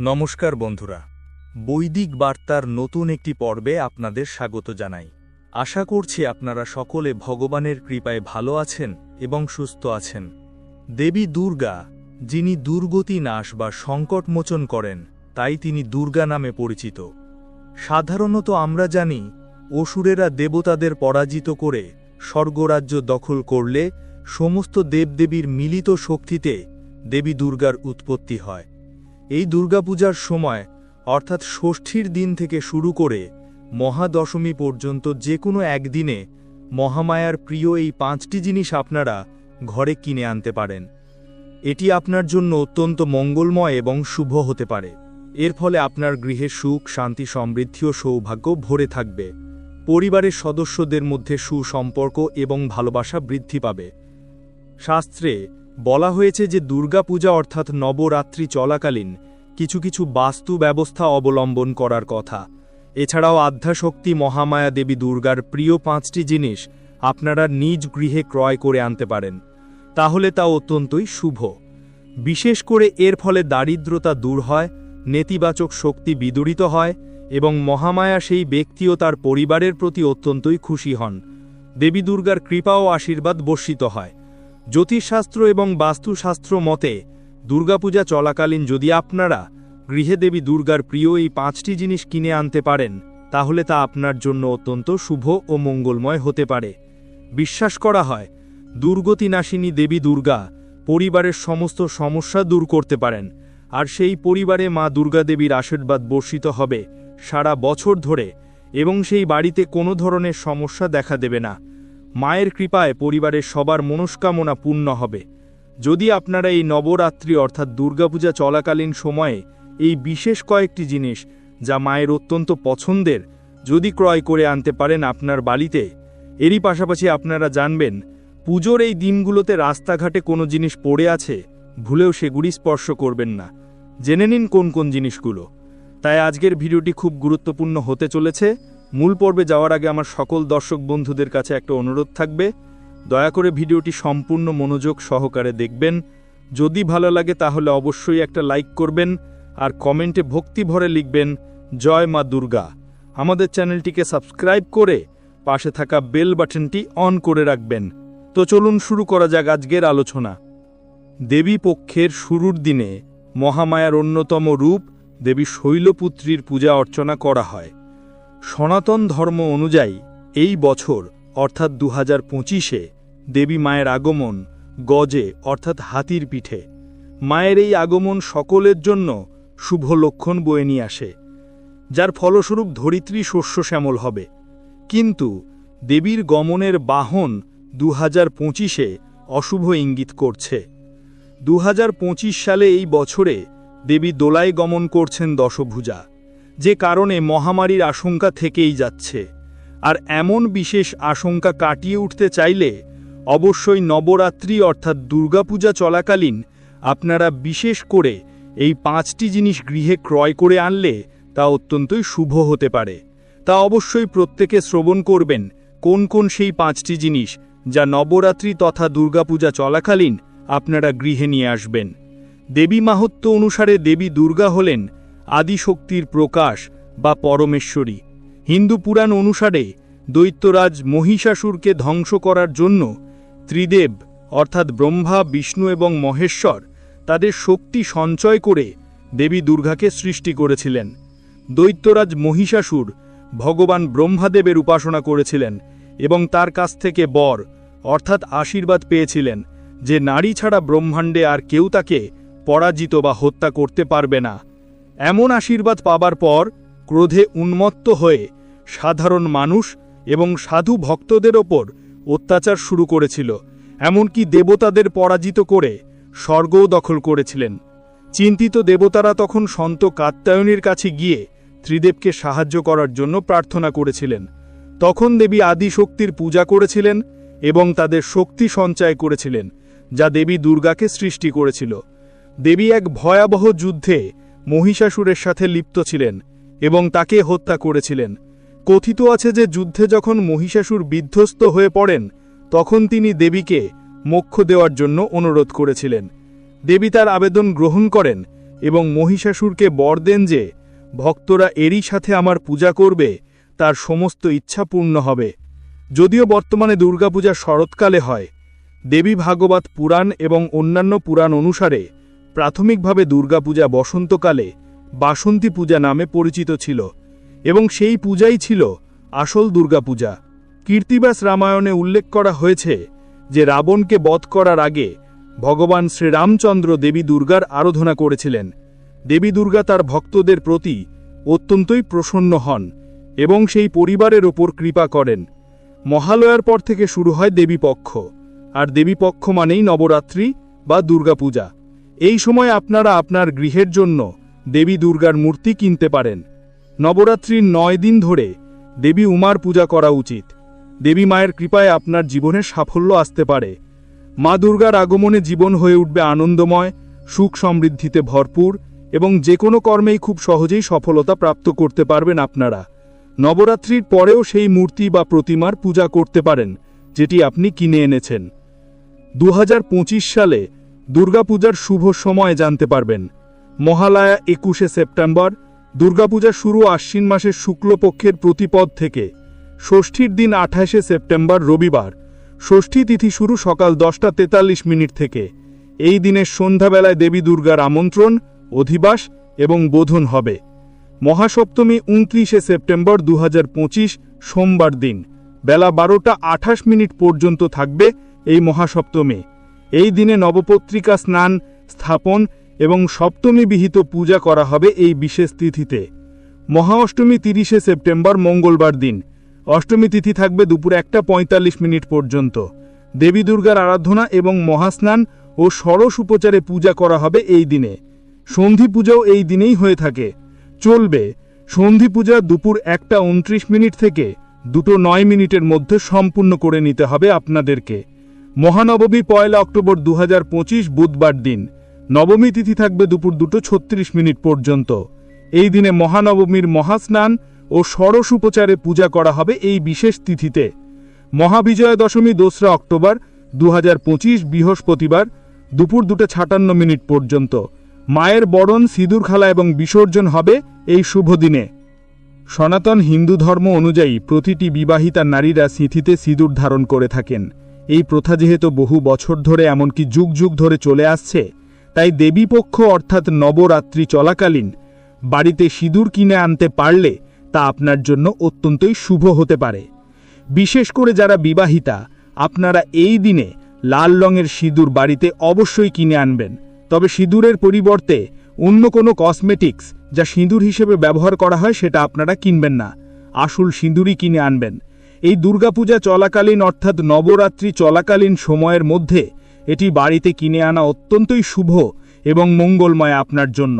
নমস্কার বন্ধুরা। বৈদিক বার্তার নতুন একটি পর্বে আপনাদের স্বাগত জানাই। আশা করছি আপনারা সকলে ভগবানের কৃপায় ভালো আছেন এবং সুস্থ আছেন। দেবী দুর্গা, যিনি দুর্গতি নাশ বা সংকট মোচন করেন, তাই তিনি দুর্গা নামে পরিচিত। সাধারণত আমরা জানি, অসুরেরা দেবতাদের পরাজিত করে স্বর্গরাজ্য দখল করলে সমস্ত দেবদেবীর মিলিত শক্তিতে দেবী দুর্গার উৎপত্তি হয়। এই দুর্গাপূজার সময়, অর্থাৎ ষষ্ঠীর দিন থেকে শুরু করে মহাদশমী পর্যন্ত যে কোনো একদিনে মহামায়ার প্রিয় এই পাঁচটি জিনিস আপনারা ঘরে কিনে আনতে পারেন। এটি আপনার জন্য অত্যন্ত মঙ্গলময় এবং শুভ হতে পারে। এর ফলে আপনার গৃহে সুখ, শান্তি, সমৃদ্ধি ও সৌভাগ্য ভরে থাকবে। পরিবারের সদস্যদের মধ্যে সুসম্পর্ক এবং ভালোবাসা বৃদ্ধি পাবে। শাস্ত্রে বলা হয়েছে যে দুর্গাপূজা অর্থাৎ নবরাত্রি চলাকালীন কিছু কিছু বাস্তু ব্যবস্থা অবলম্বন করার কথা। এছাড়াও আধ্যাশক্তি মহামায়া দেবী দুর্গার প্রিয় পাঁচটি জিনিস আপনারা নিজ গৃহে ক্রয় করে আনতে পারেন। তাহলে তা অত্যন্তই শুভ। বিশেষ করে এর ফলে দারিদ্রতা দূর হয়, নেতিবাচক শক্তি বিদূরিত হয় এবং মহামায়া সেই ব্যক্তি ও তার পরিবারের প্রতি অত্যন্তই খুশি হন। দেবী দুর্গার কৃপা ও আশীর্বাদ বর্ষিত হয়। জ্যোতিষশাস্ত্র এবং বাস্তুশাস্ত্র মতে, দুর্গাপূজা চলাকালীন যদি আপনারা গৃহে দেবী দুর্গার প্রিয় এই পাঁচটি জিনিস কিনে আনতে পারেন, তাহলে তা আপনার জন্য অত্যন্ত শুভ ও মঙ্গলময় হতে পারে। বিশ্বাস করা হয় দুর্গতি দুর্গতিনাশিনী দেবী দুর্গা পরিবারের সমস্ত সমস্যা দূর করতে পারেন, আর সেই পরিবারে মা দুর্গা দেবীর আশীর্বাদ বর্ষিত হবে সারা বছর ধরে এবং সেই বাড়িতে কোনো ধরনের সমস্যা দেখা দেবে না। মায়ের কৃপায় পরিবারের সবার মনস্কামনা পূর্ণ হবে। যদি আপনারা এই নবরাত্রি অর্থাৎ দুর্গাপূজা চলাকালীন সময়ে এই বিশেষ কয়েকটি জিনিস যা মায়ের অত্যন্ত পছন্দের যদি ক্রয় করে আনতে পারেন আপনার বাড়িতে, এরই পাশাপাশি আপনারা জানবেন, পুজোর এই দিনগুলোতে রাস্তাঘাটে কোনো জিনিস পড়ে আছে, ভুলেও সেগুলি স্পর্শ করবেন না। জেনে নিন কোন কোন জিনিসগুলো। তাই আজকের ভিডিওটি খুব গুরুত্বপূর্ণ হতে চলেছে। মূল পর্বে যাওয়ার আগে আমার সকল দর্শক বন্ধুদের কাছে একটা অনুরোধ থাকবে। দয়া করে ভিডিওটি সম্পূর্ণ মনোযোগ সহকারে দেখবেন। যদি ভালো লাগে তাহলে অবশ্যই একটা লাইক করবেন আর কমেন্টে ভক্তি ভরে লিখবেন, জয় মা দুর্গা। আমাদের চ্যানেলটিকে সাবস্ক্রাইব করে পাশে থাকা বেল বাটনটি অন করে রাখবেন। তো চলুন শুরু করা যাক আজকের আলোচনা। দেবী পক্ষের শুরুর দিনে মহামায়ার অন্যতম রূপ দেবী শৈলপুত্রীর পূজা অর্চনা করা হয়। সনাতন ধর্ম অনুযায়ী এই বছর, অর্থাৎ দু হাজার পঁচিশে, দেবী মায়ের আগমন গজে, অর্থাৎ হাতির পিঠে। মায়ের এই আগমন সকলের জন্য শুভ লক্ষণ বয়ে নিয়ে আসে, যার ফলস্বরূপ ধরিত্রী শস্য শ্যামল হবে। কিন্তু দেবীর গমনের বাহন দু হাজার পঁচিশে অশুভ ইঙ্গিত করছে। দু হাজার পঁচিশ সালে এই বছরে দেবী দোলায় গমন করছেন দশভুজা। যে কারণে মহামারীর আশঙ্কা থেকেই যাচ্ছে। আর এমন বিশেষ আশঙ্কা কাটিয়ে উঠতে চাইলে অবশ্যই নবরাত্রি অর্থাৎ দুর্গাপূজা চলাকালীন আপনারা বিশেষ করে এই পাঁচটি জিনিস গৃহে ক্রয় করে আনলে তা অত্যন্তই শুভ হতে পারে। তা অবশ্যই প্রত্যেকে শ্রবণ করবেন কোন কোন সেই পাঁচটি জিনিস যা নবরাত্রি তথা দুর্গাপূজা চলাকালীন আপনারা গৃহে নিয়ে আসবেন। দেবী মাহাত্ম অনুসারে দেবী দুর্গা হলেন আদিশক্তির প্রকাশ বা পরমেশ্বরী। হিন্দু পুরাণ অনুসারে দৈত্যরাজ মহিষাসুরকে ধ্বংস করার জন্য ত্রিদেব, অর্থাৎ ব্রহ্মা, বিষ্ণু এবং মহেশ্বর, তাদের শক্তি সঞ্চয় করে দেবী দুর্গাকে সৃষ্টি করেছিলেন। দৈত্যরাজ মহিষাসুর ভগবান ব্রহ্মাদেবের উপাসনা করেছিলেন এবং তার কাছ থেকে বর, অর্থাৎ আশীর্বাদ পেয়েছিলেন যে নারী ছাড়া ব্রহ্মাণ্ডে আর কেউ তাকে পরাজিত বা হত্যা করতে পারবে না। এমন আশীর্বাদ পাবার পর ক্রোধে উন্মত্ত হয়ে সাধারণ মানুষ এবং সাধু ভক্তদের ওপর অত্যাচার শুরু করেছিল, এমনকি দেবতাদের পরাজিত করে স্বর্গও দখল করেছিলেন। চিন্তিত দেবতারা তখন সন্ত কাত্যায়নীর কাছে গিয়ে ত্রিদেবকে সাহায্য করার জন্য প্রার্থনা করেছিলেন। তখন দেবী আদি শক্তির পূজা করেছিলেন এবং তাদের শক্তি সঞ্চয় করেছিলেন, যা দেবী দুর্গাকে সৃষ্টি করেছিল। দেবী এক ভয়াবহ যুদ্ধে মহিষাসুরের সাথে লিপ্ত ছিলেন এবং তাকে হত্যা করেছিলেন। কথিত আছে যে যুদ্ধে যখন মহিষাসুর বিধ্বস্ত হয়ে পড়েন, তখন তিনি দেবীকে মোক্ষ দেওয়ার জন্য অনুরোধ করেছিলেন। দেবী তার আবেদন গ্রহণ করেন এবং মহিষাসুরকে বর দেন যে, ভক্তরা এরই সাথে আমার পূজা করবে, তার সমস্ত ইচ্ছা পূর্ণ হবে। যদিও বর্তমানে দুর্গাপূজা শরৎকালে হয়, দেবী ভাগবত পুরাণ এবং অন্যান্য পুরাণ অনুসারে প্রাথমিকভাবে দুর্গাপূজা বসন্তকালে বাসন্তী পূজা নামে পরিচিত ছিল এবং সেই পূজাই ছিল আসল দুর্গাপূজা। কীর্তিবাস রামায়ণে উল্লেখ করা হয়েছে যে রাবণকে বধ করার আগে ভগবান শ্রীরামচন্দ্র দেবী দুর্গার আরাধনা করেছিলেন। দেবী দুর্গা তার ভক্তদের প্রতি অত্যন্তই প্রসন্ন হন এবং সেই পরিবারের ওপর কৃপা করেন। মহালয়ার পর থেকে শুরু হয় দেবীপক্ষ, আর দেবীপক্ষ মানেই নবরাত্রি বা দুর্গাপূজা। এই সময় আপনারা আপনার গৃহের জন্য দেবী দুর্গার মূর্তি কিনতে পারেন। নবরাত্রির নয় দিন ধরে দেবী উমার পূজা করা উচিত। দেবী মায়ের কৃপায় আপনার জীবনে সাফল্য আসতে পারে। মা দুর্গার আগমনে জীবন হয়ে উঠবে আনন্দময়, সুখ সমৃদ্ধিতে ভরপুর এবং যে কোনো কর্মেই খুব সহজেই সফলতা প্রাপ্ত করতে পারবেন আপনারা। নবরাত্রির পরেও সেই মূর্তি বা প্রতিমার পূজা করতে পারেন, যেটি আপনি কিনে এনেছেন। দু হাজার পঁচিশ সালে দুর্গাপূজার শুভ সময় জানতে পারবেন। মহালয়া একুশে সেপ্টেম্বর, দুর্গাপূজা শুরু আশ্বিন মাসের শুক্লপক্ষের প্রতিপদ থেকে। ষষ্ঠীর দিন আঠাশে সেপ্টেম্বর, রবিবার। ষষ্ঠী তিথি শুরু সকাল দশটা তেতাল্লিশ মিনিট থেকে। এই দিনের সন্ধ্যাবেলায় দেবী দুর্গার আমন্ত্রণ, অধিবাস এবং বোধন হবে। মহাসপ্তমী উনত্রিশে সেপ্টেম্বর দু হাজার পঁচিশ, সোমবার দিন। বেলা বারোটা আঠাশ মিনিট পর্যন্ত থাকবে এই মহাসপ্তমী। এই দিনে নবপত্রিকা স্নান, স্থাপন এবং সপ্তমী বিহিত পূজা করা হবে এই বিশেষ তিথিতে। মহা অষ্টমী তিরিশে সেপ্টেম্বর মঙ্গলবার দিন। অষ্টমী তিথি থাকবে দুপুর একটা পঁয়তাল্লিশ মিনিট পর্যন্ত। দেবী দুর্গার আরাধনা এবং মহাস্নান ও সরস উপচারে পূজা করা হবে এই দিনে। সন্ধি পূজাও এই দিনেই হয়ে থাকে। চলবে। সন্ধি পূজা দুপুর একটা উনত্রিশ মিনিট থেকে দুটো নয় মিনিটের মধ্যে সম্পূর্ণ করে নিতে হবে আপনাদেরকে। মহানবমী পয়লা অক্টোবর দুহাজার পঁচিশ বুধবার দিন। নবমী তিথি থাকবে দুপুর দুটো ছত্রিশ মিনিট পর্যন্ত। এই দিনে মহানবমীর মহাস্নান ও সরস উপচারে পূজা করা হবে এই বিশেষ তিথিতে। মহাবিজয়া দশমী দোসরা অক্টোবর দুহাজার পঁচিশ বৃহস্পতিবার দুপুর দুটো ছাটান্ন মিনিট পর্যন্ত। মায়ের বরণ, সিঁদুর খালা এবং বিসর্জন হবে এই শুভ দিনে। সনাতন হিন্দু ধর্ম অনুযায়ী প্রতিটি বিবাহিতা নারীরা সিঁথিতে সিঁদুর ধারণ করে থাকেন। এই প্রথা যেহেতু বহু বছর ধরে এমনকি যুগ যুগ ধরে চলে আসছে, তাই দেবীপক্ষ অর্থাৎ নবরাত্রি চলাকালীন বাড়িতে সিঁদুর কিনে আনতে পারলে তা আপনার জন্য অত্যন্তই শুভ হতে পারে। বিশেষ করে যারা বিবাহিতা, আপনারা এই দিনে লাল রঙের সিঁদুর বাড়িতে অবশ্যই কিনে আনবেন। তবে সিঁদুরের পরিবর্তে অন্য কোনো কসমেটিক্স যা সিঁদুর হিসেবে ব্যবহার করা হয় সেটা আপনারা কিনবেন না। আসল সিঁদুরই কিনে আনবেন। এই দুর্গাপূজা চলাকালীন অর্থাৎ নবরাত্রি চলাকালীন সময়ের মধ্যে এটি বাড়িতে কিনে আনা অত্যন্তই শুভ এবং মঙ্গলময় আপনার জন্য।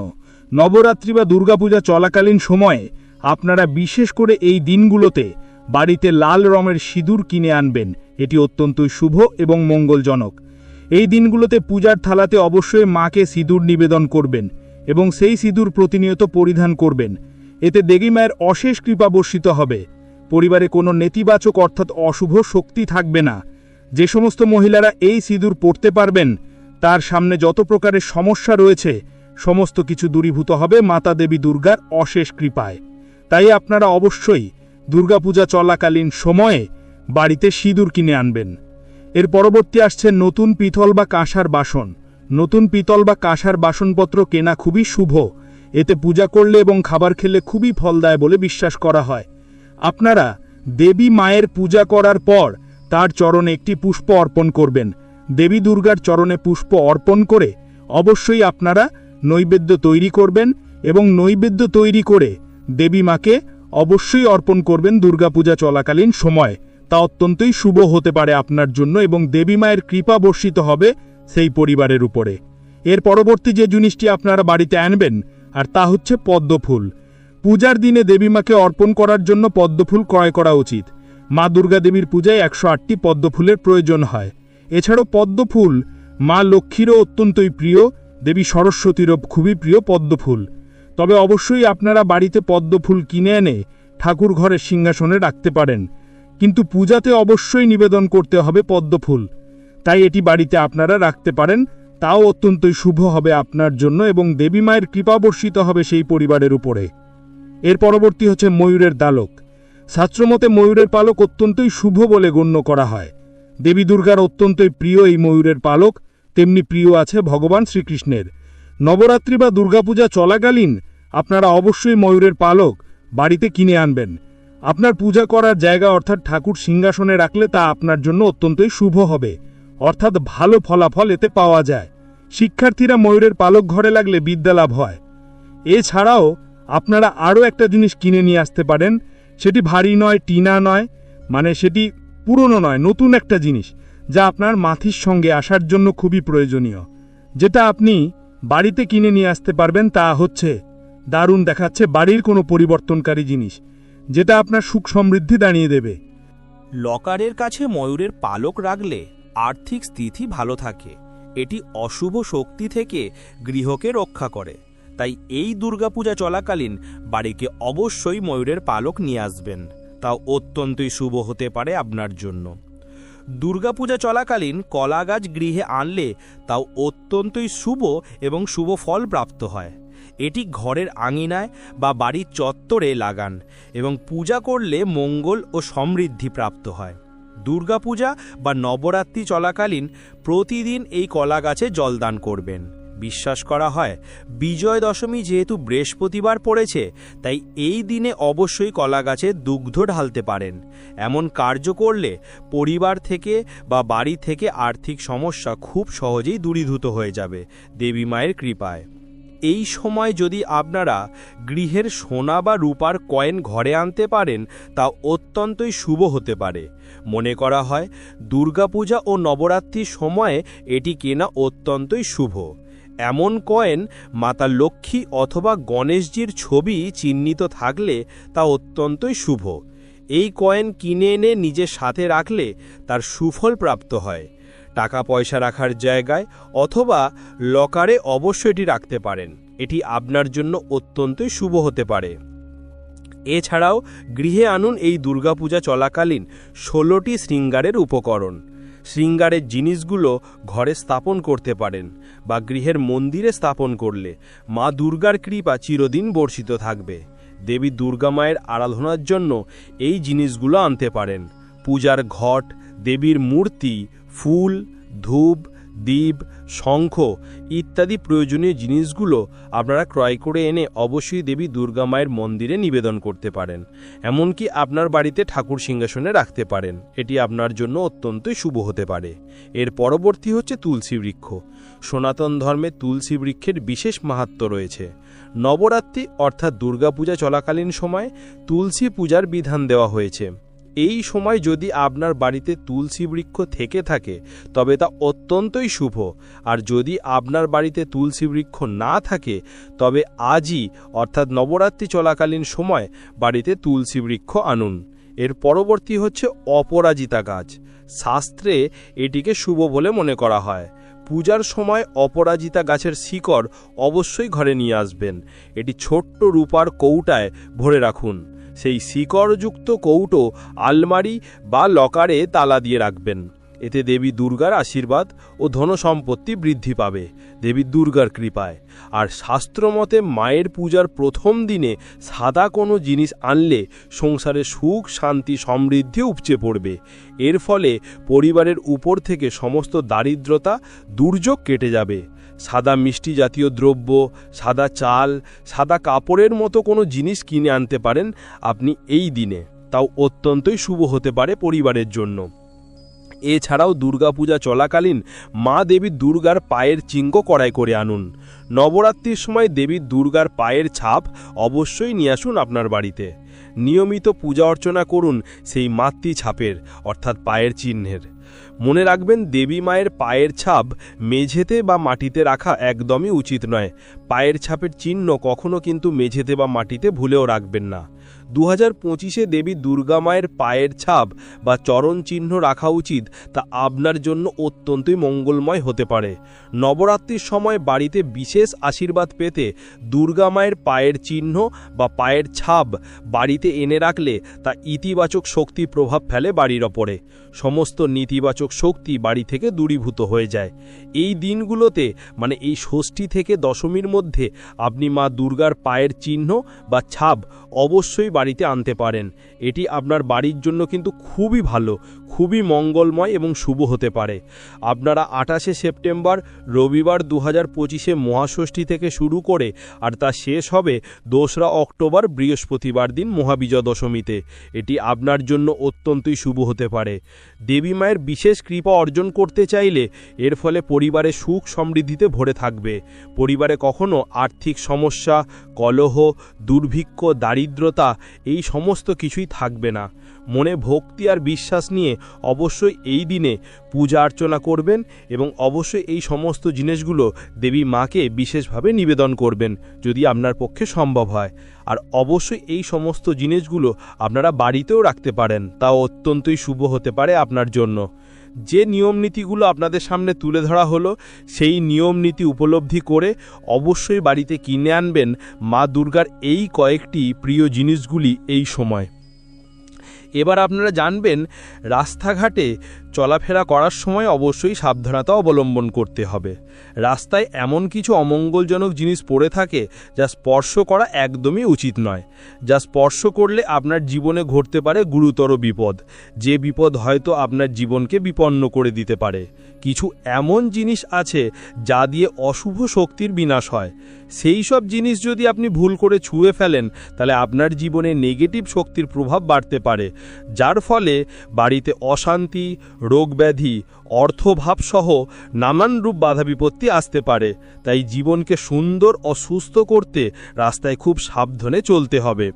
নবরাত্রি বা দুর্গাপূজা চলাকালীন সময়ে আপনারা বিশেষ করে এই দিনগুলোতে বাড়িতে লাল রঙের সিঁদুর কিনে আনবেন। এটি অত্যন্তই শুভ এবং মঙ্গলজনক। এই দিনগুলোতে পূজার থালাতে অবশ্যই মাকে সিঁদুর নিবেদন করবেন এবং সেই সিঁদুর প্রতিনিয়ত পরিধান করবেন। এতে দেবী মায়ের অশেষ কৃপা বর্ষিত হবে। পরিবারে কোনো নেতিবাচক অর্থাৎ অশুভ শক্তি থাকবে না। যে সমস্ত মহিলারা এই সিঁদুর পড়তে পারবেন, তার সামনে যত প্রকারের সমস্যা রয়েছে, সমস্ত কিছু দূরীভূত হবে মাতা দেবী দুর্গার অশেষ কৃপায়। তাই আপনারা অবশ্যই দুর্গাপূজা চলাকালীন সময়ে বাড়িতে সিঁদুর কিনে আনবেন। এর পরবর্তী আসছে নতুন পিতল বা কাঁসার বাসন। নতুন পিতল বা কাঁসার বাসনপত্র কেনা খুবই শুভ। এতে পূজা করলে এবং খাবার খেলে খুবই ফল দেয় বলে বিশ্বাস করা হয়। আপনারা দেবী মায়ের পূজা করার পর তার চরণে একটি পুষ্প অর্পণ করবেন। দেবী দুর্গার চরণে পুষ্প অর্পণ করে অবশ্যই আপনারা নৈবেদ্য তৈরি করবেন এবং নৈবেদ্য তৈরি করে দেবী মাকে অবশ্যই অর্পণ করবেন দুর্গাপূজা চলাকালীন সময়। তা অত্যন্তই শুভ হতে পারে আপনার জন্য এবং দেবী মায়ের কৃপা বর্ষিত হবে সেই পরিবারের উপরে। এর পরবর্তী যে জিনিসটি আপনারা বাড়িতে আনবেন, আর তা হচ্ছে পদ্মফুল। পূজার দিনে দেবীমাকে অর্পণ করার জন্য পদ্মফুল ক্রয় করা উচিত। মা দুর্গা দেবীর পূজায় একশো আটটি পদ্মফুলের প্রয়োজন হয়। এছাড়াও পদ্মফুল মা লক্ষ্মীরও অত্যন্তই প্রিয়, দেবী সরস্বতীরও খুবই প্রিয় পদ্মফুল। তবে অবশ্যই আপনারা বাড়িতে পদ্মফুল কিনে এনে ঠাকুর ঘরের সিংহাসনে রাখতে পারেন। কিন্তু পূজাতে অবশ্যই নিবেদন করতে হবে পদ্মফুল। তাই এটি বাড়িতে আপনারা রাখতে পারেন, তাও অত্যন্তই শুভ হবে আপনার জন্য এবং দেবী মায়ের কৃপা বর্ষিত হবে সেই পরিবারের উপরে। এর পরবর্তী হচ্ছে ময়ূরের দালক। শাস্ত্রমতে ময়ূরের পালক অত্যন্তই শুভ বলে গণ্য করা হয়। দেবী দুর্গার অত্যন্তই প্রিয় এই ময়ূরের পালক, তেমনি প্রিয় আছে ভগবান শ্রীকৃষ্ণের। নবরাত্রি বা দুর্গাপূজা চলাকালীন আপনারা অবশ্যই ময়ূরের পালক বাড়িতে কিনে আনবেন। আপনার পূজা করার জায়গা অর্থাৎ ঠাকুর সিংহাসনে রাখলে তা আপনার জন্য অত্যন্তই শুভ হবে। অর্থাৎ ভালো ফলাফল এতে পাওয়া যায়। শিক্ষার্থীরা ময়ূরের পালক ঘরে লাগলে বিদ্যালাভ হয়। এছাড়াও আপনারা আরও একটা জিনিস কিনে নিয়ে আসতে পারেন। সেটি ভারী নয়, টিনা নয় মানে সেটি পুরনো নয়, নতুন একটা জিনিস, যা আপনার মাথির সঙ্গে আসার জন্য খুবই প্রয়োজনীয়। যেটা আপনি বাড়িতে কিনে নিয়ে আসতে পারবেন, তা হচ্ছে, দারুণ দেখাচ্ছে, বাড়ির কোনো পরিবর্তনকারী জিনিস, যেটা আপনার সুখ সমৃদ্ধি দাঁড়িয়ে দেবে। লকারের কাছে ময়ূরের পালক রাখলে আর্থিক স্থিতি ভালো থাকে। এটি অশুভ শক্তি থেকে গৃহকে রক্ষা করে। তাই এই দুর্গাপূজা চলাকালীন বাড়িকে অবশ্যই ময়ূরের পালক নিয়ে আসবেন। তাও অত্যন্তই শুভ হতে পারে আপনার জন্য। দুর্গাপূজা চলাকালীন কলা গাছ গৃহে আনলে তাও অত্যন্তই শুভ এবং শুভ ফল প্রাপ্ত হয়। এটি ঘরের আঙিনায় বা বাড়ির চত্বরে লাগান এবং পূজা করলে মঙ্গল ও সমৃদ্ধি প্রাপ্ত হয়। দুর্গাপূজা বা নবরাত্রি চলাকালীন প্রতিদিন এই কলা গাছে জলদান করবেন। বিশ্বাস করা হয়। বিজয় দশমী যেহেতু বৃহস্পতিবার পড়েছে, তাই এই দিনে অবশ্যই কলা গাছে দুগ্ধ ঢালতে পারেন। এমন কার্য করলে পরিবার থেকে বা বাড়ি থেকে আর্থিক সমস্যা খুব সহজেই দূরীভূত হয়ে যাবে, দেবী মায়ের কৃপায়। এই সময় যদি আপনারা গৃহের সোনা বা রূপার কয়েন ঘরে আনতে পারেন, তা অত্যন্তই শুভ হতে পারে। মনে করা হয়, দুর্গাপূজা ও নবরাত্রির সময়ে এটি কেনা অত্যন্তই শুভ। এমন কয়েন মাতা লক্ষ্মী অথবা গণেশজির ছবি চিহ্নিত থাকলে তা অত্যন্তই শুভ। এই কয়েন কিনে এনে নিজের সাথে রাখলে তার সুফল প্রাপ্ত হয়। টাকা পয়সা রাখার জায়গায় অথবা লকারে অবশ্যই এটি রাখতে পারেন। এটি আপনার জন্য অত্যন্তই শুভ হতে পারে। এছাড়াও গৃহে আনুন এই দুর্গাপূজা চলাকালীন ষোলোটি শৃঙ্গারের উপকরণ। শৃঙ্গারের জিনিসগুলো ঘরে স্থাপন করতে পারেন। বা গৃহের মন্দিরে স্থাপন করলে মা দুর্গার কৃপা চিরদিন বর্ষিত থাকবে। দেবী দুর্গা মায়ের আরাধনার জন্য এই জিনিসগুলো আনতে পারেন। পূজার ঘট, দেবীর মূর্তি, ফুল, ধূপ দ্বীপ, শঙ্খ ইত্যাদি প্রয়োজনীয় জিনিসগুলো আপনারা ক্রয় করে এনে অবশ্যই দেবী দুর্গা মায়ের মন্দিরে নিবেদন করতে পারেন। এমনকি আপনার বাড়িতে ঠাকুর সিংহাসনে রাখতে পারেন। এটি আপনার জন্য অত্যন্তই শুভ হতে পারে। এর পরবর্তী হচ্ছে তুলসী বৃক্ষ। সনাতন ধর্মে তুলসী বৃক্ষের বিশেষ মাহাত্ম রয়েছে। নবরাত্রি অর্থাৎ দুর্গাপূজা চলাকালীন সময় তুলসী পূজার বিধান দেওয়া হয়েছে। এই সময় যদি আপনার বাড়িতে তুলসী বৃক্ষ থেকে থাকে, তবে তা অত্যন্তই শুভ। আর যদি আপনার বাড়িতে তুলসী বৃক্ষ না থাকে, তবে আজই, অর্থাৎ নবরাত্রি চলাকালীন সময়, বাড়িতে তুলসী বৃক্ষ আনুন। এর পরবর্তী হচ্ছে অপরাজিতা গাছ। শাস্ত্রে এটিকে শুভ বলে মনে করা হয়। পূজার সময় অপরাজিতা গাছের শিকড় অবশ্যই ঘরে নিয়ে আসবেন। এটি ছোট্ট রূপার কৌটায় ভরে রাখুন। সেই শিকড়যুক্ত কৌটো আলমারি বা লকারে তালা দিয়ে রাখবেন। এতে দেবী দুর্গার আশীর্বাদ ও ধনসম্পত্তি বৃদ্ধি পাবে, দেবী দুর্গার কৃপায়। আর শাস্ত্রমতে মায়ের পূজার প্রথম দিনে সাদা কোনো জিনিস আনলে সংসারে সুখ, শান্তি, সমৃদ্ধি উপচে পড়বে। এর ফলে পরিবারের উপর থেকে সমস্ত দারিদ্রতা, দুর্যোগ কেটে যাবে। সাদা মিষ্টি জাতীয় দ্রব্য, সাদা চাল, সাদা কাপড়ের মতো কোনো জিনিস কিনে আনতে পারেন আপনি এই দিনে। তাও অত্যন্তই শুভ হতে পারে পরিবারের জন্য। এছাড়াও দুর্গাপূজা চলাকালীন মা দেবী দুর্গার পায়ের চিঙ্গ কড়াই করে আনুন। নবরাত্রির সময় দেবী দুর্গার পায়ের ছাপ অবশ্যই নিয়ে আসুন আপনার বাড়িতে। নিয়মিত পূজা অর্চনা করুন সেই মাতৃ ছাপের অর্থাৎ পায়ের চিহ্নের। মনে রাখবেন, দেবী মায়ের পায়ের ছাপ মেঝেতে বা মাটিতে রাখা একদমই উচিত নয়। পায়ের ছাপের চিহ্ন কখনো কিন্তু মেঝেতে বা মাটিতে ভুলেও রাখবেন না। দু হাজার পঁচিশে দেবী দুর্গা মায়ের পায়ের ছাপ বা চরণ চিহ্ন রাখা উচিত তা আপনার জন্য অত্যন্তই মঙ্গলময় হতে পারে। নবরাত্রির সময় বাড়িতে বিশেষ আশীর্বাদ পেতে দুর্গা মায়ের পায়ের চিহ্ন বা পায়ের ছাপ বাড়িতে এনে রাখলে তা ইতিবাচক শক্তি প্রভাব ফেলে বাড়ির ওপরে। সমস্ত নেতিবাচক শক্তি বাড়ি থেকে দূরীভূত হয়ে যায়। এই দিনগুলোতে মানে এই ষষ্ঠী থেকে দশমীর মধ্যে আপনি মা দুর্গার পায়ের চিহ্ন বা ছাপ অবশ্যই বাড়িতে আনতে পারেন। এটি আপনার বাড়ির জন্য কিন্তু খুবই ভালো, খুবই মঙ্গলময় এবং শুভ হতে পারে। আপনারা আঠাশে সেপ্টেম্বর রবিবার দু হাজার পঁচিশে মহাষষ্ঠী থেকে শুরু করে, আর তা শেষ হবে দোসরা অক্টোবর বৃহস্পতিবার দিন মহাবিজয় দশমীতে এটি আপনার জন্য অত্যন্তই শুভ হতে পারে। দেবী মায়ের বিশেষ কৃপা অর্জন করতে চাইলে এর ফলে পরিবারে সুখ সমৃদ্ধিতে ভরে থাকবে। পরিবারে কখনো আর্থিক সমস্যা, কলহ, দুর্ভিক্ষ, দারিদ্রতা এই সমস্ত কিছুই থাকবে না। মনে ভক্তি আর বিশ্বাস নিয়ে অবশ্যই এই দিনে পূজা অর্চনা করবেন এবং অবশ্যই এই সমস্ত জিনিসগুলো দেবী মাকে বিশেষভাবে নিবেদন করবেন যদি আপনার পক্ষে সম্ভব হয়। আর অবশ্যই এই সমস্ত জিনিসগুলো আপনারা বাড়িতেও রাখতে পারেন। তা অত্যন্তই শুভ হতে পারে আপনার জন্য। যে নিয়ম নীতিগুলো আপনাদের সামনে তুলে ধরা হলো, সেই নিয়ম নীতি উপলব্ধি করে অবশ্যই বাড়িতে কিনে আনবেন মা দুর্গার এই কয়েকটি প্রিয় জিনিসগুলি এই সময়। এবার আপনারা জানবেন রাস্তাঘাটে চলাফেরা করার সময় অবশ্যই সাবধানতা অবলম্বন করতে হবে। রাস্তায় এমন কিছু অমঙ্গলজনক জিনিস পড়ে থাকে যা স্পর্শ করা একদমই উচিত নয়, যা স্পর্শ করলে আপনার জীবনে ঘটতে পারে গুরুতর বিপদ। যে বিপদ হয়তো আপনার জীবনকে বিপন্ন করে দিতে পারে। কিছু এমন জিনিস আছে যা দিয়ে অশুভ শক্তির বিনাশ হয়। সেই সব জিনিস যদি আপনি ভুল করে ছুঁয়ে ফেলেন, তাহলে আপনার জীবনে নেগেটিভ শক্তির প্রভাব বাড়তে পারে, যার ফলে বাড়িতে অশান্তি রোগব্যাধি, অর্থভাবসহ নানান রূপ বাধা বিপত্তি আসতে পারে। তাই জীবনকে সুন্দর ও সুস্থ করতে রাস্তায় খুব সাবধানে চলতে হবে।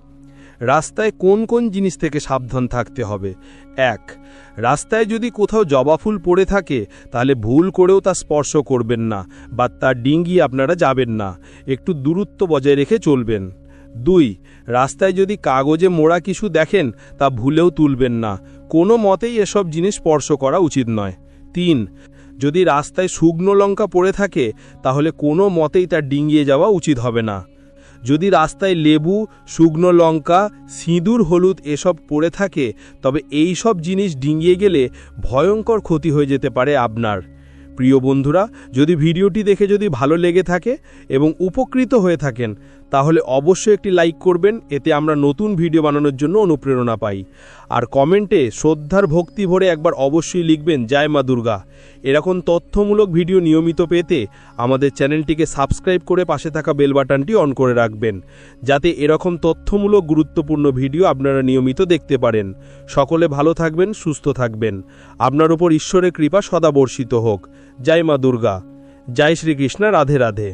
রাস্তায় কোন কোন জিনিস থেকে সাবধান থাকতে হবে? এক, রাস্তায় যদি কোথাও জবা ফুল পড়ে থাকে, তাহলে ভুল করেও তা স্পর্শ করবেন না বা তার ডিঙ্গি আপনারা যাবেন না। একটু দূরত্ব বজায় রেখে চলবেন। দুই, রাস্তায় যদি কাগজে মোড়া কিছু দেখেন, তা ভুলেও তুলবেন না। কোনো মতেই এসব জিনিস স্পর্শ করা উচিত নয়। তিন, যদি রাস্তায় শুকনো লঙ্কা পড়ে থাকে, তাহলে কোনো মতেই তা ডিঙিয়ে যাওয়া উচিত হবে না। যদি রাস্তায় লেবু, শুকনো লঙ্কা, সিঁদুর, হলুদ এসব পড়ে থাকে, তবে এই সব জিনিস ডিঙিয়ে গেলে ভয়ঙ্কর ক্ষতি হয়ে যেতে পারে আপনার। প্রিয় বন্ধুরা, যদি ভিডিওটি দেখে যদি ভালো লেগে থাকে এবং উপকৃত হয়ে থাকেন তাহলে অবশ্যই একটি লাইক করবেন, এতে আমরা নতুন ভিডিও বানানোর জন্য অনুপ্রেরণা পাই। আর কমেন্টে শ্রদ্ধার ভক্তি ভরে একবার অবশ্যই লিখবেন, জয় মা দুর্গা। এরকম তথ্যমূলক ভিডিও নিয়মিত পেতে আমাদের চ্যানেলটিকে সাবস্ক্রাইব করে পাশে থাকা বেল বাটনটি অন করে রাখবেন, যাতে এরকম তথ্যমূলক গুরুত্বপূর্ণ ভিডিও আপনারা নিয়মিত দেখতে পারেন। সকলে ভালো থাকবেন, সুস্থ থাকবেন। আপনার উপর ঈশ্বরের কৃপা সদা বর্ষিত হোক। জয় মা দুর্গা। জয় শ্রীকৃষ্ণ। রাধে রাধে।